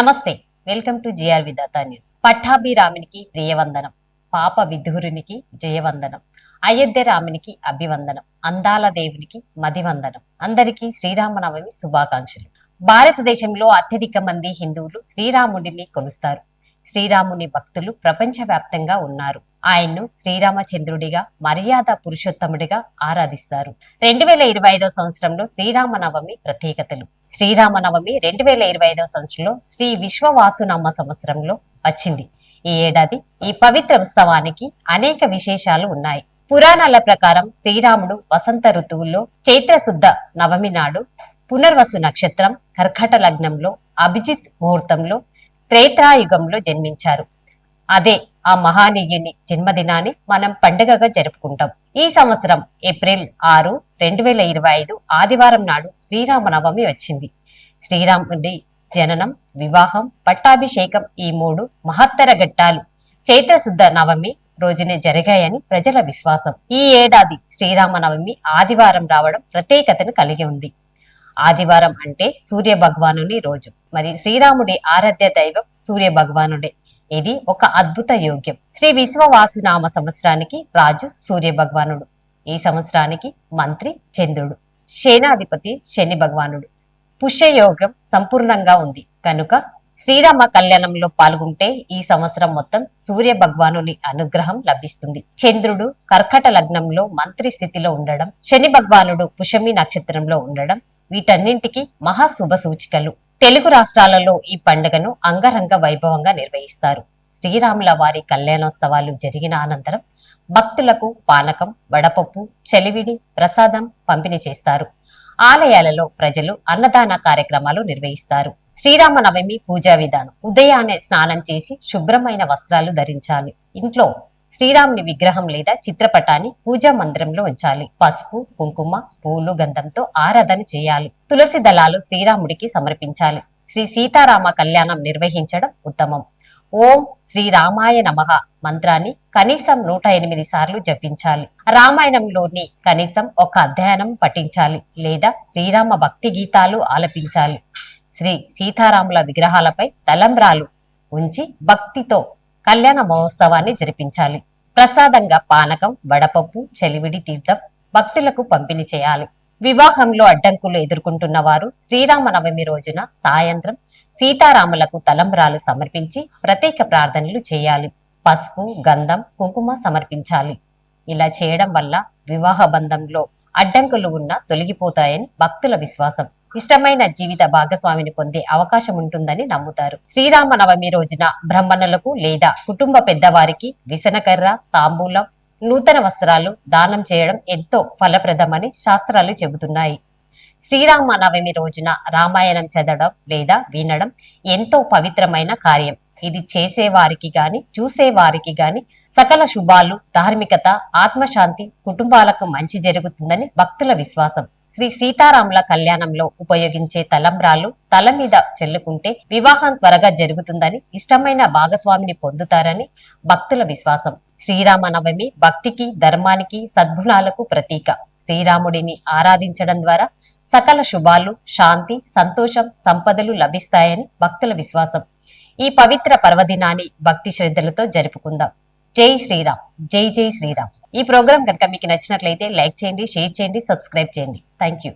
నమస్తే welcome to GR Vidhata news. పట్టాభిరామునికి ప్రియవందనం పాప విధురునికి జయవందనం అయోధ్య రామునికి అభివందనం అందాల దేవునికి మదివందనం. అందరికీ శ్రీరామనవమి శుభాకాంక్షలు. భారతదేశంలో అత్యధిక మంది హిందువులు శ్రీరాముడిని కొలుస్తారు. శ్రీరాముని భక్తులు ప్రపంచవ్యాప్తంగా ఉన్నారు. ఆయన్ను శ్రీరామచంద్రుడిగా మర్యాద పురుషోత్తముడిగా ఆరాధిస్తారు. రెండు వేల ఇరవై ఐదో సంవత్సరంలో శ్రీరామనవమి ప్రత్యేకతలు. శ్రీరామనవమి రెండు వేల ఇరవై ఐదవ సంవత్సరంలో శ్రీ విశ్వవాసునామ సంవత్సరంలో వచ్చింది. ఈ ఏడాది ఈ పవిత్ర ఉత్సవానికి అనేక విశేషాలు ఉన్నాయి. పురాణాల ప్రకారం శ్రీరాముడు వసంత ఋతువుల్లో చైత్రశుద్ధ నవమి నాడు పునర్వసు నక్షత్రం కర్కట లగ్నంలో అభిజిత్ ముహూర్తంలో త్రేతాయుగంలో జన్మించారు. అదే ఆ మహానీయుని జన్మదినాన్ని మనం పండుగగా జరుపుకుంటాం. ఈ సంవత్సరం ఏప్రిల్ ఆరు రెండు వేల ఇరవై ఐదు ఆదివారం నాడు శ్రీరామనవమి వచ్చింది. శ్రీరాముడి జననం వివాహం పట్టాభిషేకం ఈ మూడు మహత్తర ఘట్టాలు చైత్రశుద్ధ నవమి రోజునే జరిగాయని ప్రజల విశ్వాసం. ఈ ఏడాది శ్రీరామనవమి ఆదివారం రావడం ప్రత్యేకతను కలిగి ఉంది. ఆదివారం అంటే సూర్య భగవానుని రోజు. మరి శ్రీరాముడి ఆరాధ్య దైవం సూర్య భగవానుడే ఇది ఒక అద్భుత యోగ్యం. శ్రీ విశ్వవాసునామ సంవత్సరానికి రాజు సూర్య భగవానుడు ఈ సంవత్సరానికి మంత్రి చంద్రుడు. సేనాధిపతి శని భగవానుడు. పుష్యయోగం సంపూర్ణంగా ఉంది. కనుక శ్రీరామ కళ్యాణంలో పాల్గొంటే ఈ సంవత్సరం మొత్తం సూర్య భగవానుని అనుగ్రహం లభిస్తుంది. చంద్రుడు కర్కట లగ్నంలో మంత్రి స్థితిలో ఉండడం శని భగవానుడు పుషమి నక్షత్రంలో ఉండడం వీటన్నింటికి మహాశుభ సూచికలు. తెలుగు రాష్ట్రాలలో ఈ పండుగను అంగరంగ వైభవంగా నిర్వహిస్తారు. శ్రీరాముల వారి కళ్యాణోత్సవాలు జరిగిన అనంతరం భక్తులకు పానకం వడపప్పు చెలివిడి ప్రసాదం పంపిణీ చేస్తారు. ఆలయాలలో ప్రజలు అన్నదాన కార్యక్రమాలు నిర్వహిస్తారు. శ్రీరామ నవమి పూజా విధానం ఉదయాన్నే స్నానం చేసి శుభ్రమైన వస్త్రాలు ధరించాలి. ఇంట్లో శ్రీరాముని విగ్రహం లేదా చిత్రపటాన్ని పూజా మందిరంలో ఉంచాలి. పసుపు కుంకుమ పూలు గంధంతో ఆరాధన చేయాలి. తులసి దళాలు శ్రీరాముడికి సమర్పించాలి. శ్రీ సీతారామ కళ్యాణం నిర్వహించడం ఉత్తమం. ఓం శ్రీ రామాయ నమః మంత్రాన్ని కనీసం నూట ఎనిమిది సార్లు జపించాలి. రామాయణంలోని కనీసం ఒక అధ్యయనం పఠించాలి లేదా శ్రీరామ భక్తి గీతాలు ఆలపించాలి. శ్రీ సీతారాముల విగ్రహాలపై తలంబ్రాలు ఉంచి భక్తితో కళ్యాణ మహోత్సవాన్ని జరిపించాలి. ప్రసాదంగా పానకం వడపప్పు చెలివిడి తీర్థం భక్తులకు పంపిణీ చేయాలి. వివాహంలో అడ్డంకులు ఎదుర్కొంటున్న వారు శ్రీరామనవమి రోజున సాయంత్రం సీతారాములకు తలంబ్రాలు సమర్పించి ప్రత్యేక ప్రార్థనలు చేయాలి. పసుపు గంధం కుంకుమ సమర్పించాలి. ఇలా చేయడం వల్ల వివాహ బంధంలో అడ్డంకులు ఉన్న తొలగిపోతాయని భక్తుల విశ్వాసం. ఇష్టమైన జీవిత భాగస్వామిని పొందే అవకాశం ఉంటుందని నమ్ముతారు. శ్రీరామ నవమి రోజున బ్రహ్మణులకు లేదా కుటుంబ పెద్దవారికి విసనకర్ర తాంబూలం నూతన వస్త్రాలు దానం చేయడం ఎంతో ఫలప్రదమని శాస్త్రాలు చెబుతున్నాయి. శ్రీరామ నవమి రోజున రామాయణం చదవడం లేదా వినడం ఎంతో పవిత్రమైన కార్యం. ఇది చేసేవారికి గాని చూసేవారికి గాని సకల శుభాలు ధార్మికత ఆత్మశాంతి కుటుంబాలకు మంచి జరుగుతుందని భక్తుల విశ్వాసం. శ్రీ సీతారాముల కళ్యాణంలో ఉపయోగించే తలంబ్రాలు తల మీద చెల్లుకుంటే వివాహం త్వరగా జరుగుతుందని ఇష్టమైన భాగస్వామిని పొందుతారని భక్తుల విశ్వాసం. శ్రీరామనవమి భక్తికి ధర్మానికి సద్గుణాలకు ప్రతీక. శ్రీరాముడిని ఆరాధించడం ద్వారా సకల శుభాలు శాంతి సంతోషం సంపదలు లభిస్తాయని భక్తుల విశ్వాసం. ఈ పవిత్ర పర్వదినాన్ని భక్తి శ్రద్ధలతో జరుపుకుందాం. జై శ్రీరామ్. జై జై శ్రీరామ్. ఈ ప్రోగ్రాం కనుక మీకు నచ్చినట్లయితే లైక్ చేయండి షేర్ చేయండి సబ్స్క్రైబ్ చేయండి. Thank you